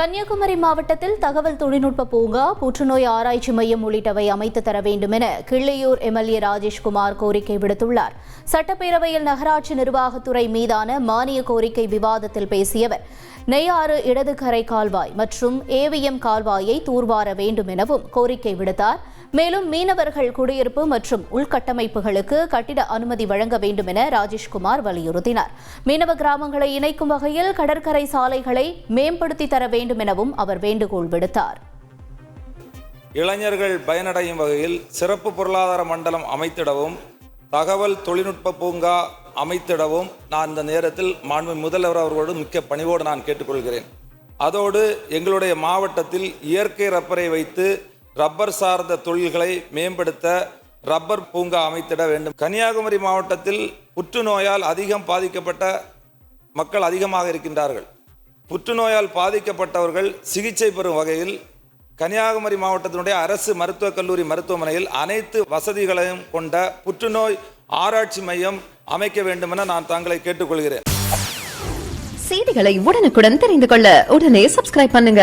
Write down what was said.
கன்னியாகுமரி மாவட்டத்தில் தகவல் தொழில்நுட்ப பூங்கா புற்றுநோய் ஆராய்ச்சி மையம் உள்ளிட்டவை அமைத்து தர வேண்டும் என கிள்ளையூர் எம்எல்ஏ ராஜேஷ்குமார் கோரிக்கை விடுத்துள்ளார். சட்டப்பேரவையில் நகராட்சி நிர்வாகத்துறை மீதான மானிய கோரிக்கை விவாதத்தில் பேசியவர் நெய்யாறு இடதுகரை கால்வாய் மற்றும் ஏவிஎம் கால்வாயை தூர்வார வேண்டும் எனவும் கோரிக்கை விடுத்தார். மேலும் மீனவர்கள் குடியிருப்பு மற்றும் உள்கட்டமைப்புகளுக்கு கட்டிட அனுமதி வழங்க வேண்டும் என ராஜேஷ்குமார் வலியுறுத்தினார். மீனவ கிராமங்களை இணைக்கும் வகையில் கடற்கரை சாலைகளை மேம்படுத்தி தர வேண்டும் வேண்டும் எனவும் அவர் வேண்டுகோள் விடுத்தார். இளைஞர்கள் பயனடையும் வகையில் சிறப்பு பொருளாதார மண்டலம் அமைத்திடவும் தகவல் தொழில்நுட்ப பூங்கா அமைத்திடவும் நான் இந்த நேரத்தில் மாண்பு முதல்வர் அவர்களோடு மிக்க பணிவோடு நான் கேட்டுக்கொள்கிறேன். அதோடு எங்களுடைய மாவட்டத்தில் இயற்கை ரப்பரை வைத்து ரப்பர் சார்ந்த தொழில்களை மேம்படுத்த ரப்பர் பூங்கா அமைத்திட வேண்டும். கன்னியாகுமரி மாவட்டத்தில் புற்றுநோயால் அதிகம் பாதிக்கப்பட்ட மக்கள் அதிகமாக இருக்கின்றார்கள். புற்றுநோயால் பாதிக்கப்பட்டவர்கள் சிகிச்சை பெறும் வகையில் கன்னியாகுமரி மாவட்டத்தினுடைய அரசு மருத்துவக் கல்லூரி மருத்துவமனையில் அனைத்து வசதிகளையும் கொண்ட புற்றுநோய் ஆராய்ச்சி மையம் அமைக்க வேண்டும் என நான் தங்களை கேட்டுக்கொள்கிறேன். செய்திகளை உடனுக்குடன் தெரிந்து கொள்ள உடனே சப்ஸ்கிரைப் பண்ணுங்க.